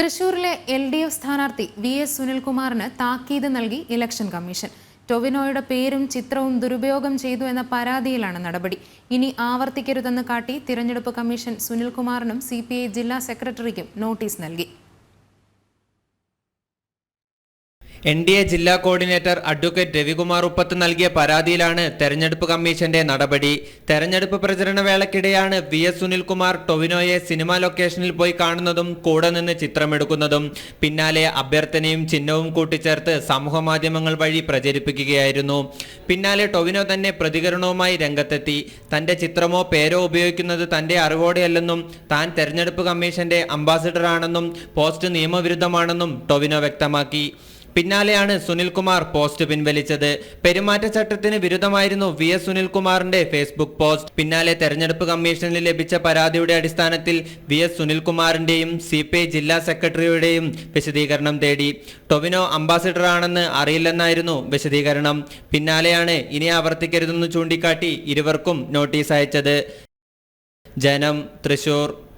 തൃശൂരിലെ L D F സ്ഥാനാർത്ഥി V S സുനിൽകുമാറിന് താക്കീത് നൽകി ഇലക്ഷൻ കമ്മീഷൻ. ടൊവിനോയുടെ പേരും ചിത്രവും ദുരുപയോഗം ചെയ്തു എന്ന പരാതിയിലാണ് നടപടി. ഇനി ആവർത്തിക്കരുതെന്ന് കാട്ടി തിരഞ്ഞെടുപ്പ് കമ്മീഷൻ സുനിൽകുമാറിനും സി ജില്ലാ സെക്രട്ടറിക്കും നോട്ടീസ് നൽകി. എൻ ഡി എ ജില്ലാ കോർഡിനേറ്റർ അഡ്വക്കേറ്റ് രവികുമാർ ഉപ്പത്ത് നൽകിയ പരാതിയിലാണ് തെരഞ്ഞെടുപ്പ് കമ്മീഷന്റെ നടപടി. തെരഞ്ഞെടുപ്പ് പ്രചരണ വേളക്കിടെയാണ് വി എസ് സുനിൽകുമാർ ടൊവിനോയെ സിനിമാ ലൊക്കേഷനിൽ പോയി കാണുന്നതും കൂടെ നിന്ന് ചിത്രമെടുക്കുന്നതും. പിന്നാലെ അഭ്യർത്ഥനയും ചിഹ്നവും കൂട്ടിച്ചേർത്ത് സമൂഹ മാധ്യമങ്ങൾ വഴി പ്രചരിപ്പിക്കുകയായിരുന്നു. പിന്നാലെ ടൊവിനോ തന്നെ പ്രതികരണവുമായി രംഗത്തെത്തി. തന്റെ ചിത്രമോ പേരോ ഉപയോഗിക്കുന്നത് തന്റെ അറിവോടെയല്ലെന്നും താൻ തെരഞ്ഞെടുപ്പ് കമ്മീഷന്റെ അംബാസിഡറാണെന്നും പോസ്റ്റ് നിയമവിരുദ്ധമാണെന്നും ടൊവിനോ വ്യക്തമാക്കി. പിന്നാലെയാണ് സുനിൽകുമാർ പോസ്റ്റ് പിൻവലിച്ചത്. പെരുമാറ്റച്ചട്ടത്തിന് വിരുദ്ധമായിരുന്നു വി എസ് സുനിൽകുമാറിന്റെ ഫേസ്ബുക്ക് പോസ്റ്റ്. പിന്നാലെ തെരഞ്ഞെടുപ്പ് കമ്മീഷനിൽ ലഭിച്ച പരാതിയുടെ അടിസ്ഥാനത്തിൽ വി എസ് സുനിൽകുമാറിന്റെയും സി പി ഐ ജില്ലാ സെക്രട്ടറിയുടെയും വിശദീകരണം തേടി. ടൊവിനോ അംബാസിഡറാണെന്ന് അറിയില്ലെന്നായിരുന്നു വിശദീകരണം. പിന്നാലെയാണ് ഇനി ആവർത്തിക്കരുതെന്ന് ചൂണ്ടിക്കാട്ടി ഇരുവർക്കും നോട്ടീസ് അയച്ചത്. ജനം തൃശൂർ.